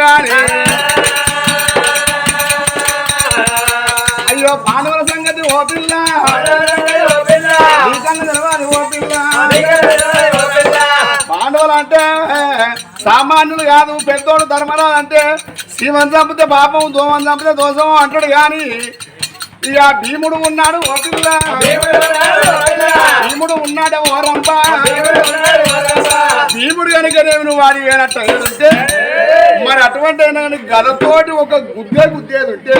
చూస్తానే అయ్యో పాండవుల సంగతి ఓ పిల్ల. పాండవులు అంటే సామాన్యులు కాదు పెద్దోడు ధర్మరాజు అంటే శివన్ చంపితే పాపం దోమని చంపితే దోషం అంటాడు కానీ ఇక భీముడు ఉన్నాడు ఓ పిల్ల. భీముడు ఉన్నాడు ఓ రంప. భీముడు కనుకనేమి నువ్వు వాడి వేనట్ట మరి అటువంటి అయినా కానీ గదతోటి ఒక గుద్దే గుద్దేది ఉంటే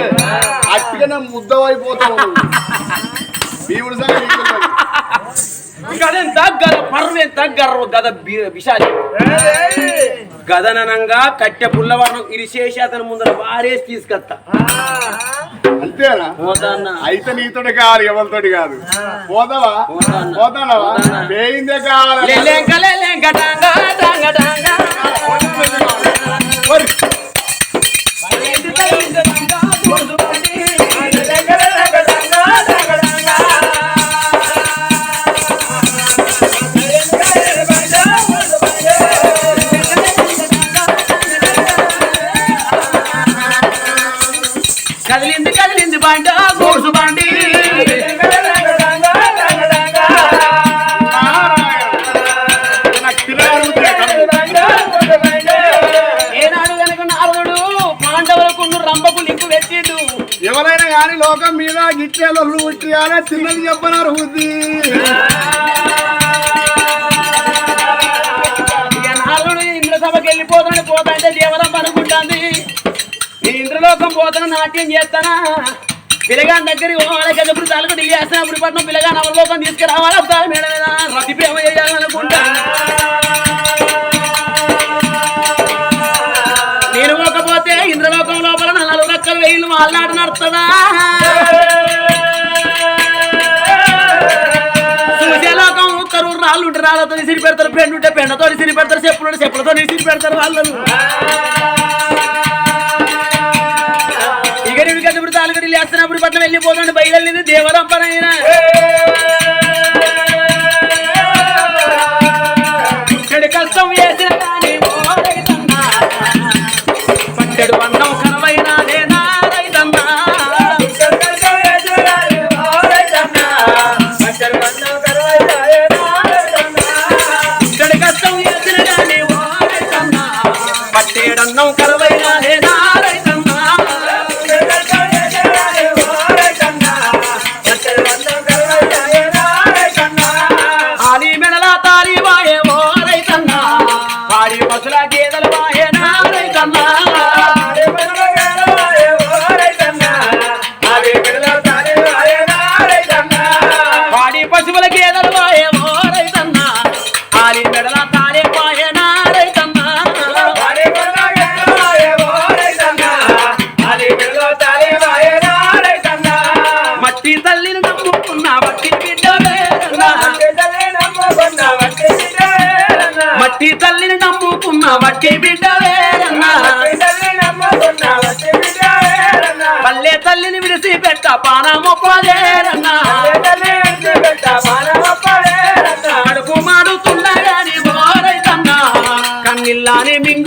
అట్టిగానే ముద్దవైపోతావు. భీముడు సంగతి. గదెంత గద పర్వెంత గర్వ గద విశాలి. గదననంగా కట్టె పుల్లవర్ణం ఇరిసేసి అతని ముందర వారేసి తీసుకొస్తా అంతేనా? అయితే నీతోటి కావాలి ఎవరితోటి కాదు. పోతావా? పోతాను. పోతానవా పోతాను. వేయిందే కావాలి. ఎవరైనా కానీ లోకం మీద గిట్టేళ్ళు పుట్టియాలే తిన్నది చెప్పనారు బుద్ధి. ఇక నారదుడు ఇంద్ర సభకి వెళ్ళిపోతాడు పోతా దేవరం అనుకుంటాంది. నేను ఇంద్రలోకం పోతాను నాట్యం చేస్తానా. పిల్లగాని దగ్గర వాళ్ళకి ఎప్పుడు తాలూకు ఢిల్లీ వేస్తాను అప్పుడు పట్నం పిల్లగా నవలోకం తీసుకురావాలి మేడం మీద రతి ప్రేమ చేయాలనుకుంటా. నా నలుగు వాళ్ళాడు నడుతుందా సూర్యలోకం ఉత్తరు రాళ్ళు ఉంటే రాళ్ళతో సిరి పెడతారు పెండు ఉంటే పెండతో సిరి పెడతారు చెప్పులు ఉంటే చెప్పులతో సిరి పెడతారు వాళ్ళు. ఇక నేను కదుపుడు తాలుగడి లేస్తున్నప్పుడు పట్ల వెళ్ళిపోతుండే బయలుదేరింది దేవరంపనైన. కష్టం వేసిన కానీ ఓ పట్టెడు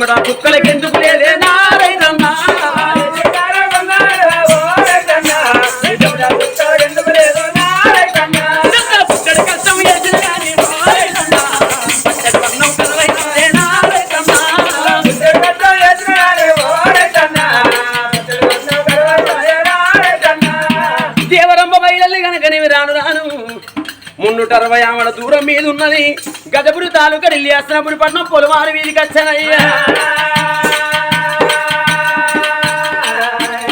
నీ కనుక ఢిల్లీ అసనపురి పట్నం పొలవారు వీధికి వచ్చానయ్యా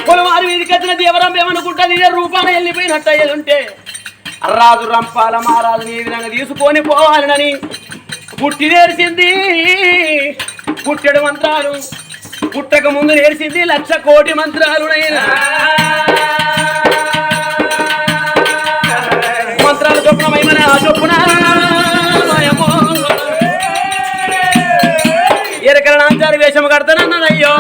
పొలవారు వీధికి వచ్చిన దేవరంబ ఏమనుకుంటా? నీ రూపాన వెళ్ళిపోయినట్టు అయ్యేది రాజు రంపాల మహారాజుని ఈ విధంగా తీసుకొని పోవాలని పుట్టి నేర్చింది. పుట్టడు మంత్రాలు. పుట్టక ముందు నేర్చింది లక్ష కోటి మంత్రాలునైనా మంత్రాలు చొప్పున మహిమన ఆ చొప్పున నాంచారి వేషం కడతానన్నదయ్యో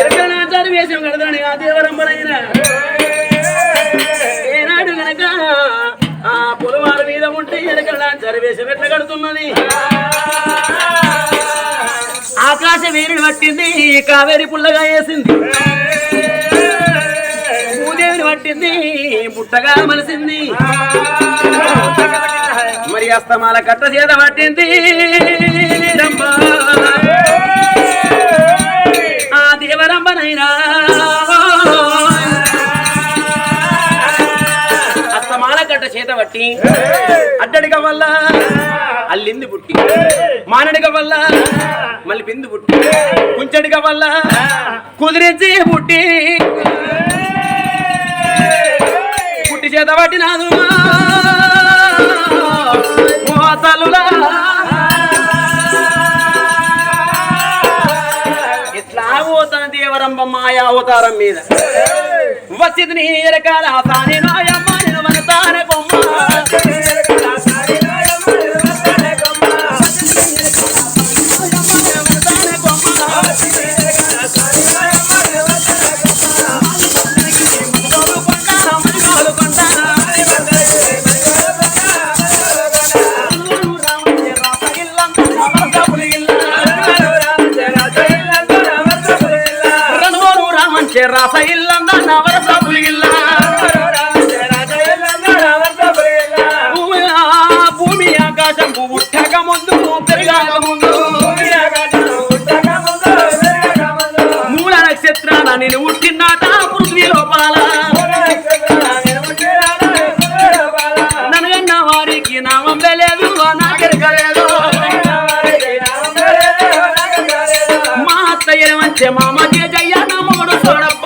ఎరకల వేషం కడతాను ఆ దేవరంబనైనా ఏనాడు గనక ఆ పొలవారి మీద ఉంటే ఎరకల వేషం ఎట్లా కడుతున్నది? ఆకాశ వీరుని పట్టింది కావేరి పుల్లగా వేసింది. భూదేవిని పట్టింది పుట్టగా మలిసింది. మరి అస్తమాల కట్ట చేత పట్టింది. రంభ. ఆ దేవరంబనైనా. అస్తమాల కట్ట చేత పట్టి అడ్డడిక వల్ల అల్లింది పుట్టి మానడిక వల్ల మళ్ళీ బిందు పుట్టి కుంచడిక వల్ల కుదిరించి పుట్టి పుట్టి చేత పట్టినాదు మోతలులా ఇట్లా పోతాను దేవరంబ మాయా అవతారం మీద? వచ్చింది నీ రకాల సాని నాయమ్మ నేను మన తాన కొమ్మ లేదు నాకెరకలేదు మా అత్తయ్య మంచి మామ జయ నమ్మడు చూడప్ప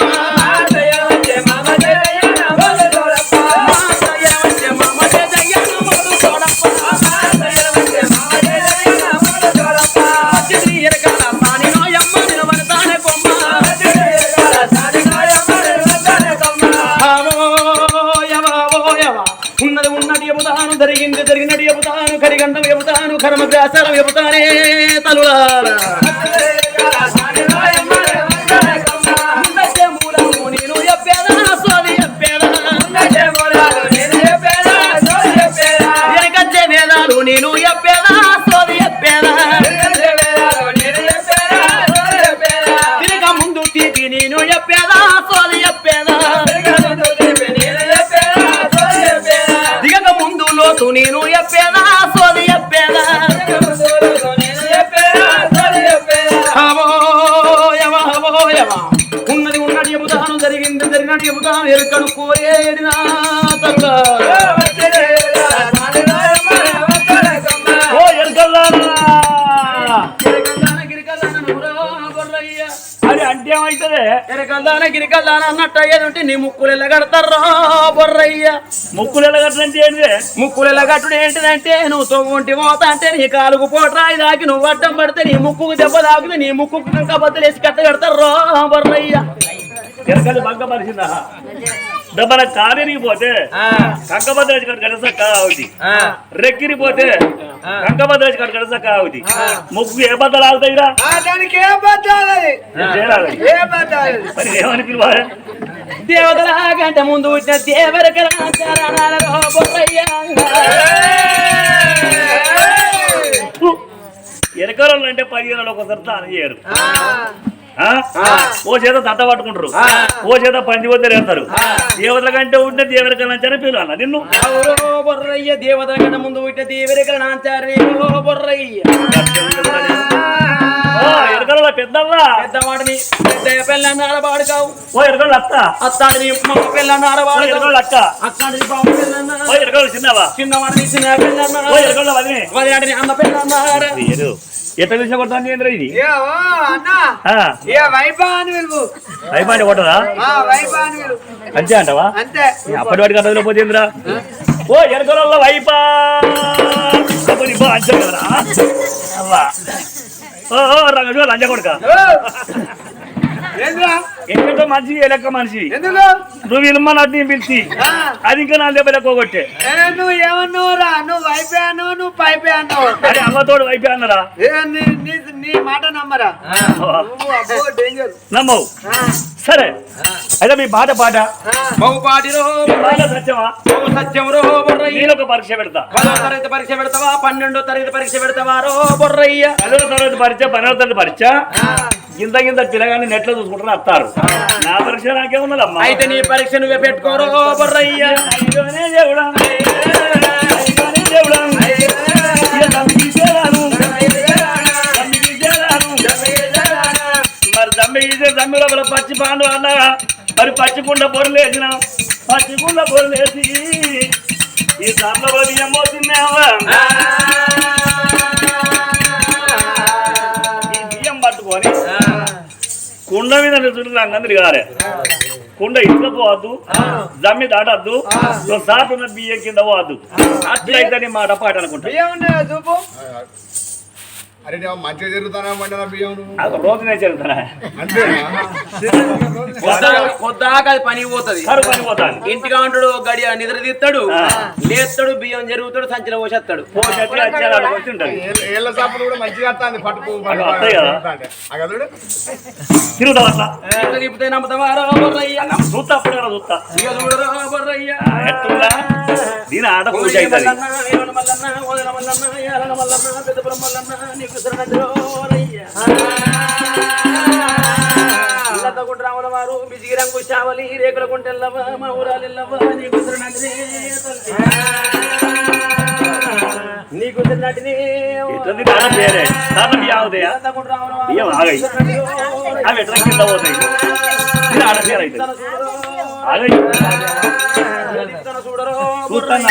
చెబుతాను చెబుతానే తలుడా. జరిగినట్టు చెబుతాను ఎరుకను కోరేడినా తల్లారా. ఓ అది అంటే ఏమైతుంది ఎరకల్లాన గిరికల్లాన అన్నట్టు అయ్యేది నీ ముక్కులు ఎలా కడతారా బొర్రయ్య ముక్కులు ఎలాగట్లంటే ఏంటి ముక్కులు ఎలా కట్టుడు ఏంటిదంటే నువ్వు తొవ్వుంటి మోత అంటే నీ కాలుకు పోట్రాయి దాకి నువ్వు అడ్డం పడితే నీ ముక్కుకు దెబ్బ తాకుతుంది నీ ముక్కుకు కనుక వేసి కట్ట కడతారు బొర్రయ్య ఎరకలు బంక మరిచిందా దెబ్బల కారిపోతే కంకబద్ద వచ్చి కట్ట గడస కావుది రెక్కిరిపోతే కంకబద్ద వచ్చి కట్ట గడస కావుది ముక్కు ఏ బద్దలు ఆగుతాయిరా? దానికి ఏ బద్దాలి మరి ఏమని పిలవాలి దేవతల గంట ముందు వచ్చిన బొర్రయ్య ఎరకలు అంటే పదిహేను ఒకసారి స్నానం చేయరు. ఆ? ఓ చేత దంత పట్టుకుంటారు. ఓ చేత పంచి వద్దరు వేస్తారు దేవతల కంటే ఉంటే దేవర కలంచారని పిలవాలి నిన్ను. బొర్రయ్య దేవతల గంట ముందు బొర్రయ్య? ఓ ఎరకల పెద్దల్లా? పెద్దవాడిని పెద్ద పిల్లని ఆడవాడు కావు ఓ ఎరకల అత్త? అత్తాడిని మా పిల్లని ఓ ఆడవాడు కావు ఎరకల అక్క అక్కాడిని బాబు పిల్లన్న ఓ ఎరకల చిన్నవా? చిన్నవాడిని చిన్న ఓ వదినే? వదిలాడిని ఎట్లా విషయం కొడతాను ఏంద్ర ఇది? అన్నా. ఆ, ఏ వైభా అని పిలువు అయిపోయింది కొట్టదా అంతే అంటవా? అంతే. అప్పటి వాడికి అర్థం పోతే ఏంద్రా? ఓ ఎరకల వైపా ఓ రంగ లంజ కొడుక. ఏంద్రా? ఎందుకంటే మనిషి ఏ లెక్క మనిషి నువ్వు నన్ను పిలిచి. అది ఇంకా నా దెబ్బ లెక్క కొట్టే ఏ, నువ్వు ఏమన్నావు రా? నువ్వు వైపే అన్నావు నువ్వు పైపే అన్నావు. అరే అమ్మతోడు వైపే అన్నరా? ఏ, నీ- నీ- నీ మాట నమ్మరా? నువ్వు అబ్బో డేంజర్ నమ్మవు. సరే. అయితే మీ బాధ పాట. నేను ఒక పరీక్ష పెడతా. పదో తరగతి పరీక్ష పెడతావా? పన్నెండో తరగతి పరీక్ష పెడతావా? రో బొర్రయ్య. తరగతి పరీక్ష పన్నెండవ తరగతి పరీక్ష. గింత గింత పిల్లగాని నెట్లో చూసుకుంటారు వస్తారు నా పరీక్ష నాకేమున్నదమ్మా అయితే నీ పరీక్ష నువ్వే పెట్టుకోరో బొర్రయ్య. దేవుడా మరి దమ్మి గీసే దమ్మి లోపల పచ్చి పాండు అన్నగా మరి పచ్చికుండ బొర్రెలు వేసిన. పచ్చికుండ బొర్రెలు వేసి ఈ సాంలో బియ్యం పోతున్నావా కుండ మీద అందరు కాలే కుండ ఇంట్లో పోవద్దు జమ్మి దాటద్దు సాటున్న బియ్యం కింద పోవద్దు. అట్లయితే నీ మాట పాట అనుకుంటా. అరే నేను మంచిగా జరుగుతానా బియ్యం నువ్వు? అది పని పోతుంది. పనిపోతాను ఇంటిగా ఉంటాడు గడియ నిద్ర తీస్తాడు. లేస్తాడు బియ్యం జరుగుతాడు సంచిలో పోసేస్తాడు. ఏళ్ళ- కూడా మంచిగా పట్టుకు నమ్ముతావా? చూస్తా అప్పుడే చూస్తా. దీని ఆట పూజ అవుతుంది. మల్లన్న, ఏమన్న మల్లన్న, ఓదన మల్లన్న, ఏలన మల్లన్న, పెద్దపురం మల్లన్న, నీకు శరణంజలో రయ్య. ఇల్లత గుండ్రాముల వారు బిజిగిరంగు శావలి రేకుల గుంటెల్లవ మా ఊరాలిల్లవ. నీకు శరణంజనే ఇట్లా దాని పేరే తాత బియ్యం అవుతాయా ఇల్లత గుండ్రాముల వారు బియ్యం ఆగాయి. అవి ఎట్లా కింద పోతాయి దీని ఆట పేరు అవుతుంది తన చూడరో, ఆగాయి చూడరో చూస్తానా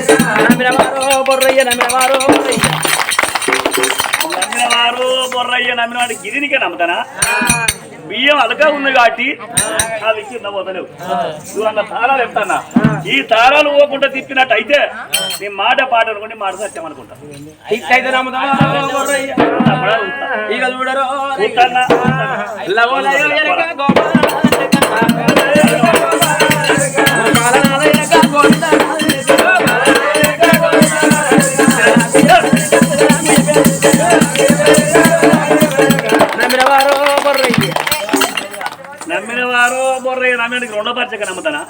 బొర్రయ్య నమ్మినవారో బొర్రయ్య. నమ్మినవారు బొర్రయ్య నమ్మినవాడు గిరినికే నమ్ముతానా? బియ్యం అలగా ఉంది కాబట్టి నువ్వు అన్న తారాలు ఎత్తానా ఈ తారాలు పోకుండా తిప్పినట్టు అయితే నీ మాట పాట అనుకుంటే మాట సత్యం అనుకుంటా. ఇక చూడరో గోపాల నమ్మినవారో బొర్రయ్య నమ్మినవారు బొర్రయ్య నమ్మినకి రెండో పరిచయ నమ్ముతానా?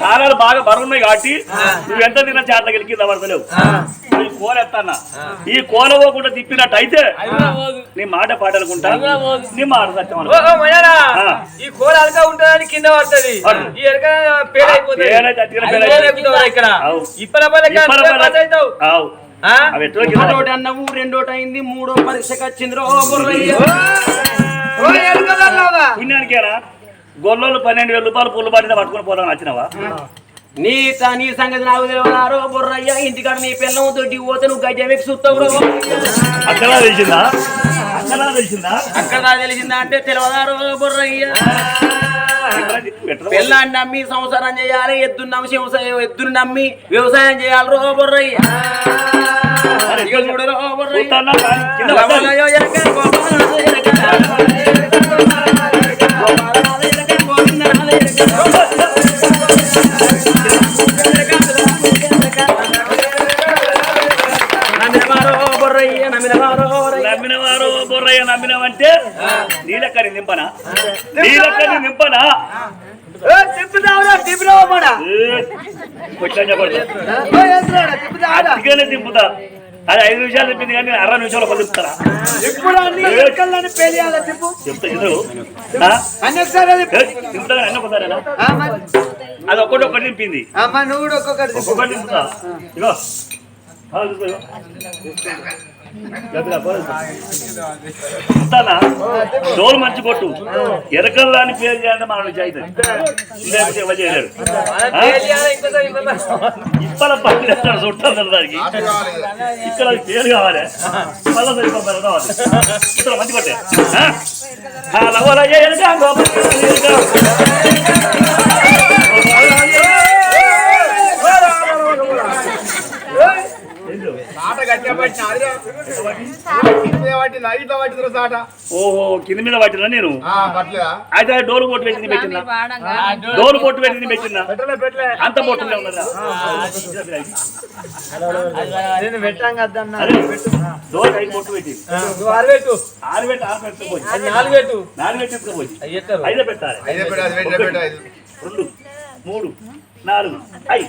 తారాలు బాగా బరువున్నాయి కాబట్టి నువ్వు ఎంత తిన్నా చేతకి కింద పడతలేవు. ఈ కోల ఎత్తానా ఈ కోల పోకుండా తిప్పినట్టు అయితే నీ మాట పాట అనుకుంటా నీ మాట సత్యం. ఈ కూర అలక ఉంటుందని కింద పడుతుంది. పడు. ఈ ఎరక పేలైపోతుంది. పేలైతే అతికిన పేలైతే. ఇక్కడ. అదొకటి అన్నవు రెండోటి అయింది మూడో పరీక్షకి వచ్చింది రో బుర్రయ్య. పుణ్యానికేనా? గొల్లోలు పన్నెండు వేల రూపాయలు పుల్లు పడిన పట్టుకుని పోదాం వచ్చినావా? నీ త- నీ సంగతి నాకు తెలియదారో బుర్రయ్య ఇంటికాడ నీ పిల్లం తోటి పోతే నువ్వు గడ్డ చూస్తావు రో. అక్కడ తెలిసిందా? అక్కడ తెలిసిందా? అక్కడ తెలిసిందా అంటే తెలియదారో బుర్రయ్య? పిల్లాన్ని నమ్మి సంసారం చేయాలి ఎద్దును నమ్మి ఎద్దును నమ్మి వ్యవసాయం చేయాలి రో బుర్రయ్య. బొర్రయ్య. నమ్మినవారు బొర్రయ్య? నమ్మినవంటే? నీలక్కని నింపనా? నీలక్కని నింపనా ఏ, తిప్పుతావురా, తిప్పుతావా మాడ? ఏ, అందుకనే తిప్పుతా అది ఐదు నిమిషాలు చెప్పింది కానీ అరవై నిమిషాలు పలుకుతారా ఇప్పుడు అన్ని లెక్కలని పెళ్ళియాలా చెప్పు? చెప్తా ఇద్దరు అన్ని ఒకసారి అది- ఒక్కటి ఒక్కటి నింపింది నువ్వు కూడా ఒక్కొక్కటి. ఒక్కొక్కటి నింపుతా ఇగో డోలు మంచి కొట్టు. ఎరకల్లా అని పేరు చేయాలంటే మన నుంచి అవుతుంది లేకపోతే ఎవరు చేయలేడు ఇప్పల చేస్తాడు చుట్టాలు దానికి. ఇక్కడ పేరు కావాలి. మళ్ళా సరిపోతారు కావాలి ఇక్కడ మంచి కొట్టే. లవలయ్య ఎరగా గోపాలయ్య ఎరగా. ఆట గట్టిగా పట్టిన ఆదిరా. కింద పట్టిన, ఇట్లా పట్టిందిరా సాట. ఓహో కింద మీద పట్టినా నేను? అయితే డోలు పొట్టు పెట్టింది పెట్టిందా డోలు పొట్టు పెట్టింది పెట్టలే. అంత పొట్టులే. ఉన్నదా డోలు ఐదు పొట్టు. పెట్టి. నువ్వు ఆరు పెట్టు. ఆరు పెట్టి ఆరు పెట్టుకోపోయి అది నాలుగు పెట్టు. నాలుగు పెట్టి ఎత్తుకోపోయి అవి ఎత్తారు. ఐదే పెట్టాలి. ఐదే పెట్టు, అది పెట్టు, పెట్టు, ఐదు. రెండు మూడు నాలుగు ఐదు.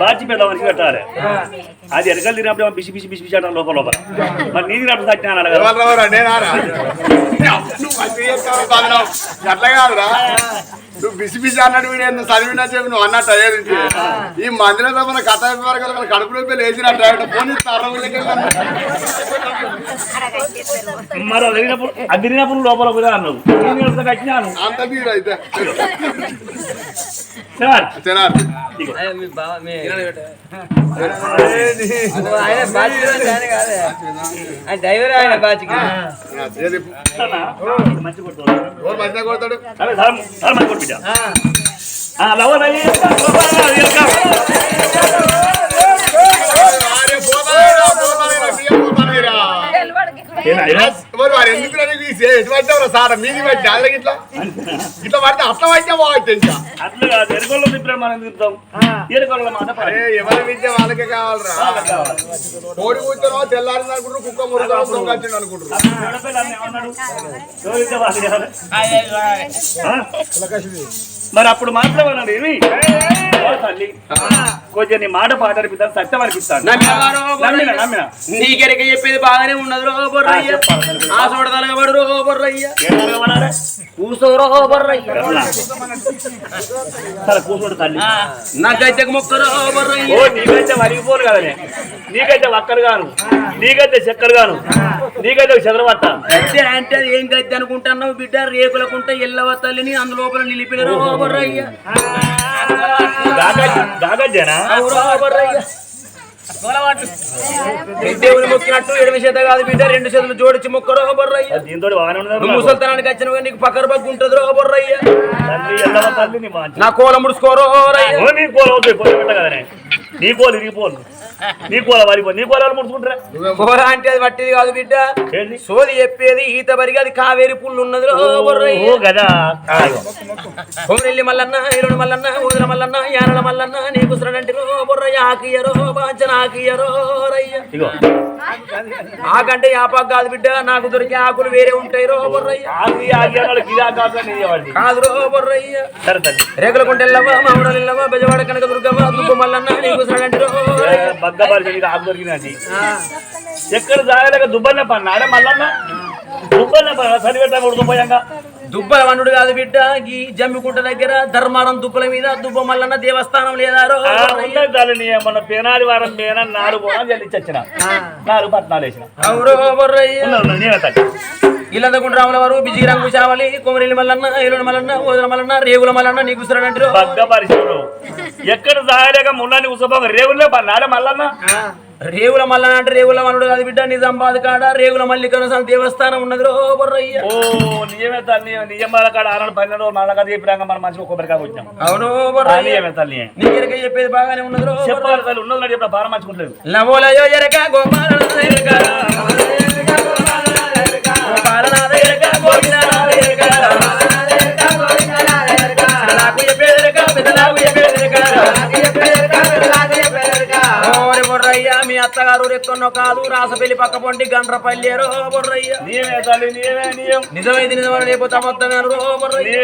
బాచి పెద్ద మనిషి పెట్టాలి అది వెనకాల తిరిగినప్పుడు బిసి బిసి బిసి బిసి అంటారు లోపల లోపల మరి నీది నప్పుడు సత్యనారాయణ అడగాలి ఎవరు రావారా? నేనారా? నువ్వు మంచిగా చెప్తావు, బాధనావు. అట్లా కాదురా నువ్వు బిసి బిసి అన్నట్టు వీడు ఏందో చదివినా చెప్పి నువ్వు అన్నట్టు అయ్యేది. ఈ మందిలో మన కథ వరకు కడుపులో పోయి లేచినట్టు ఫోన్ ఇస్తారు మరి అది తిరిగినప్పుడు అది తిరిగినప్పుడు లోపల పోయి అన్నావు నేను ఎప్పుడు కట్టినాను అంత మీరు అయితే ఆయన డ్రైవర్ ఆయన బాచికి మంచిగా కొడతాడు? లవర్ అయ్యి, మరి ఎందుకు సార్? మీది పట్టి ఇట్లా? ఇట్లా పడితే అట్లా పట్టే బాగుంది ఇంకా అట్లా కాదు ఎరుకోళ్ళు తిప్పినా మనం తిప్పుతాం? ఎరుకోళ్ళ మాట పని. అరే ఎవరి విద్య వాళ్ళకే కావాలరా? వాళ్ళకి కావాలి. కోడి కూర్చొనో తెల్లారింది అనుకుంటారు కుక్క వచ్చింది అనుకుంటారు? మరి అప్పుడు మాత్రం అన్నాడు ఏమి తల్లి. కొంచెం నీ మాట పాట అనిపిస్తాను సత్యం అనిపిస్తాను. నీకెరక చెప్పేది బాగానే ఉన్నది రో బొర్రయ్య. ఆ చోట తలగబడు రో బొర్రయ్య? కూసో రో బొర్రయ్య. కూర్చోడు తల్లి. నా గద్దెకు మొక్క రో బొర్రయ్య. నీకైతే వరిగిపోను కదనే. నీకైతే వక్కరు గాను నీకైతే చక్కెర గాను నీకైతే చంద్రవట్ట గద్దె అంటే అది ఏం గద్దె అనుకుంటున్నావు బిడ్డ? రేకులకుంటే ఎల్లవ తల్లిని అందులోపల నిలిపిన రో బొర్రయ్య. దాగజ్జనా అవు రో బొర్రయ్య దేవుని మొక్కినట్టు ఎడమి చేత కాదు బిడ్డ రెండు చేతులు జోడించి మొక్క రో బొర్రయ్య దీంతో నువ్వు ముసల్తనానికి వచ్చిన నీకు పక్కన పక్క ఉంటుంది బొర్రయ్య నీ కోల ఓ నీ కోల నీ కోలు ఇరిగిపోను నీ నీ ముడుచుకుంటారా. కూర అంటే అది పట్టేది కాదు బిడ్డ. సోది చెప్పేది ఈత బరిగి అది కావేరి పుల్లు ఉన్నది ఓ కొమరెల్లి మల్లన్న ఇరుడు మల్లన్న ఊదల మల్లన్న యానల మల్లన్న నీకు శ్రడంటి రో బొర్రయ్య ఆకియరో బాంచన ఆకియరో రయ్య ఇగో. ఆకంటే యాపాకు కాదు బిడ్డ నాకు దొరికే ఆకులు వేరే ఉంటాయి రో బొర్రయ్య నీ కాదు రో బొర్రయ్య రేకుల కుంటెల్లవ్వ మామిడలిల్లవ్వ బెజవాడ కనక దుర్గవ్వ దుబ్బ మల్లన్న నీకు శ్రడంటి ఆకు దొరికినది ఎక్కడ జాగలేక దుబ్బన్న పన్న అరే మల్లన్న? దుబ్బన్న పన్న సరిపెట్ట కొడుకుపోయాంగా దుబ్బల వనుడు కాదు బిడ్డ ఈ జమ్మికుంట దగ్గర ధర్మారం దుబ్బల మీద దుబ్బ మల్లన్న దేవస్థానం లేదా రో ఆ, బొర్రయ్య. ఉన్నది తల్లి మొన్న పేనాది వారం పేన నాలుగు పోనా చెల్లించొచ్చిన నాలుగు పట్నాలు వేసిన. అవురో బొర్రయ్య ఉన్నది ఉన్నది నేనే తల్లి ఇల్లందకుంట రాముల వారు బిజీ రంగు చావలి కొమరెల్లి మల్లన్న ఏలుడు మల్లన్న ఓదల మల్లన్న రేగుల మల్లన్న నీకు శ్రడంటి రో బగ్గ పరిచయం ఎక్కడ జాగలేక మున్నాని ఉసభంగా రేవులే పన్నారే మల్లన్న? రేవుల మల్లన అంటే రేవుల మల్లుడు కాదు బిడ్డ నిజామాబాద్ కాడ రేవుల మల్లికరణ దేవస్థానం ఉన్నది రో బొర్రయ్య. ఓ నిజమే తల్లి నిజం వాళ్ళ కాడ ఆరు పన్నెండు రోజులు మళ్ళా కదా చెప్పినాక మనం మంచిగా కొబ్బరికాయ వచ్చినాం అవును బొర్రయ్య. నిజమే తల్లి? నీకెరక చెప్పేది బాగానే ఉన్నది రో. చెప్పాలి తల్లి ఉన్నది చెప్పిన బాగా మంచుకుంటలేదు నవోలయో ఎరక గోపాలనాథ ఎరక అత్తగారు రెక్కన్నో కాదు రాసపల్లి పక్క పొంటి గండ్రపల్లేరో బొర్రయ్య. నీవే తల్లి నీవే నీయం. నిజమైతే నిజమని రో బొర్రయ్య.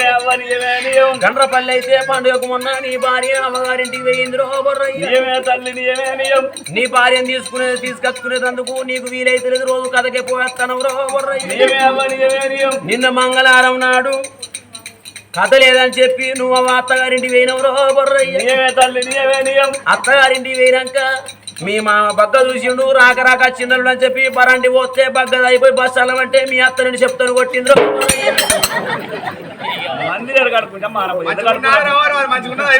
గండ్రపల్లి అయితే పండుగకు మొన్న నీ భార్య అమ్మగారింటికి పోయింది రో బొర్రయ్య. నీవే తల్లి నీవే నీయం. నీ భార్యను తీసుకునే తీసుకొచ్చుకునేందుకు నీకు వీలైతే లేదు రోజు కథకే పోయేస్తాను రో బొర్రయ్య. నిన్న మంగళవారం నాడు కథ లేదని చెప్పి నువ్వు ఆ అత్తగారింటికి పోయినవు రో బొర్రయ్య. అత్తగారింటికి పోయినాక మీ మా బగ్గ చూసిండు రాక రాక చిన్నలు అని చెప్పి పరండి పోతే బగ్గ అయిపోయి బస్సు అలమంటే మీ అత్త నుండి చెప్తాను కొట్టిండ్రు. మందిరాలు కడుకుంటా మానవ ఎందుకు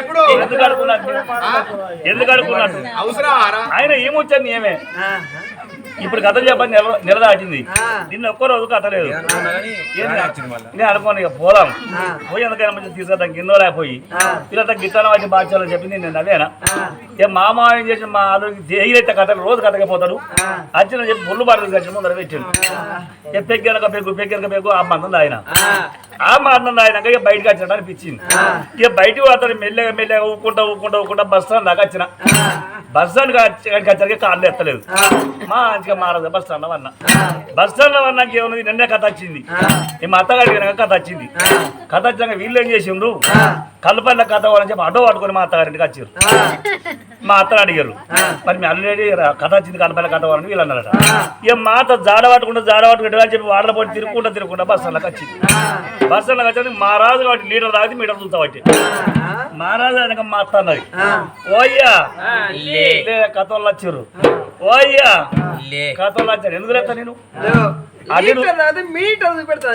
ఇప్పుడు? కడుకున్నట్టు ఎందుకు కడుకున్నట్టు అవసరమారా ఆయన ఏమొచ్చాను ఏమే ఇప్పుడు కథ చెప్పని నెల నెల దాటింది. నిన్న ఒక్క రోజు కథ లేదు? నేను అనుకోను ఇక పోదాం. పోయి ఎందుకైనా మంచి తీసుకొద్దాం కింద లేకపోయి. ఇలా గిట్టాను వాటి బాధ్యతలు చెప్పి నేను నవ్వేనా. ఇక మా మామ ఏం చేసిన మా ఆలోకి జైలైతే కథలు రోజు కథగా పోతాడు. వచ్చిన చెప్పి ముళ్ళు బాటలు కలిసి ముందర పెట్టాడు. పెగ్గనక పెగ్గు పెగ్గనక పెగ్గు ఆ మందం ఆయన ఆ మందం ఆయనక ఇక బయటకు వచ్చినట్టు అనిపించింది. ఇక బయటకు అతను మెల్లగా మెల్లగా ఊకుంటా ఊకుంటా ఊకుంటా బస్ స్టాండ్ దాకా వచ్చిన. బస్ స్టాండ్ వచ్చరికి కార్లు ఎత్తలేదు. మంచిగా మారదు బస్ స్టాండ్ అన్న. బస్ స్టాండ్ అన్నాక ఏమున్నది నిన్నే కథ వచ్చింది. ఈ మా అత్తగారికి కనుక కథ వచ్చింది. కథ వచ్చాక వీళ్ళు ఏం చేసిండ్రు? కల్పల్ల కథ వాళ్ళని చెప్పి అడ్డో పట్టుకొని మా అత్తగారింటికి వచ్చారు. మా అత్తని అడిగారు. మరి మీ ఆల్రెడీ కథ వచ్చింది కల్పల్ల కథ వాళ్ళని వీళ్ళు అన్నారట. ఇక మా అత్త జాడ పట్టుకుంటూ జాడ పట్టుకుంటూ అని చెప్పి వాడల పోటీ తిరుగుకుంటా తిరుగుకుంటా బస్ స్టాండ్కి వచ్చింది. వచ్చి మా రాజు కాబట్టి లీటర్ తాగితే మీటర్ చూస్తా బట్టి మా రాజు అనక మా అత్త అన్నది. ఓయ్యా. కథలు వచ్చారు. ఓయ్యా. కథలు వచ్చారు. ఎందుకు లేస్తా నేను?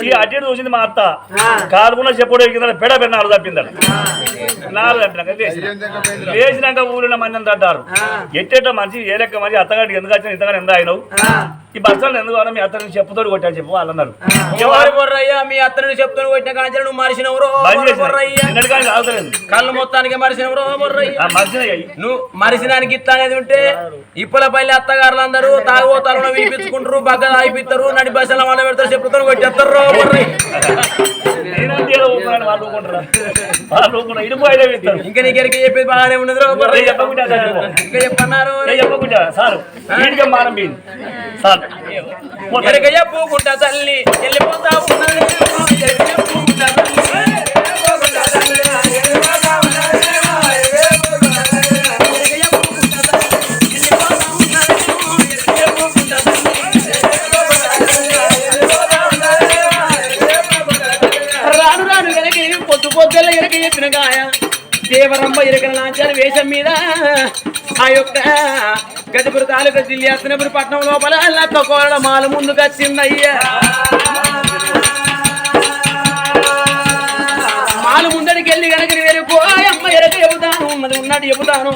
ఈ అడ్డు చూసింది మా అత్త. కాదుకున్న చెప్పుడు కింద పెడ పెడ నాలుగు తప్పిందట. నాలుగు అంటున్నాక లేచిన. లేచినాక ఊరిన మంది అంటారు ఎట్టేట మంచి ఏ లెక్క మంచి అత్తగారికి ఎందుకు వచ్చిన ఇంతగా ఎందుకు అయినావు ఈ బస్టాండ్ ఎందుకు అన్నా మీ అత్తని చెప్పుతోడు కొట్టాను చెప్పు వాళ్ళు అన్నారు. ఎవరు? బొర్రయ్య? మీ అత్త నుండి చెప్తాను కొట్టిన కాంచెలు నువ్వు మరిచినవరో కానీ తాగుతలేదు కళ్ళు మొత్తానికి మరిచినవరో బొర్రయ్య? నువ్వు మరిసినానికి ఇట్లా అనేది ఉంటే ఇప్పులపల్లి అత్తగారులు అందరూ తాగుబోతారు వినిపించుకుంటారు బగ్గ తాగిపిస్తారు నడి బస్సుల వాళ్ళ పెడతారు చెప్పుతారు కొట్టేస్తారు బొర్రయ్య. ఇంకా నీకెరికి చెప్పేది బాగానే ఉన్నది. ఇంకా చెప్పన్నారు? ఏ చెప్పకుండా సార్. వీడికి మానం పోయింది సార్. పోతా. ఎరగ చెప్పుకుంటా తల్లి. వెళ్ళిపోతా తల్లి. పొద్దుల దేవరమ్మ ఇరకన గాయ లాంచారు వేషం మీద ఆ యొక్క గదిపుర తాలూకా జిల్లాస్తున్నప్పుడు పట్నం లోపల లక్క కోరడ మాల ముందుకు వచ్చిందయ్యా మాల ముందడికి వెళ్ళి కనుక వెళ్ళిపోయమ్మ ఎరక చెబుతాను ఉన్నది ఉన్నట్టు చెబుతాను.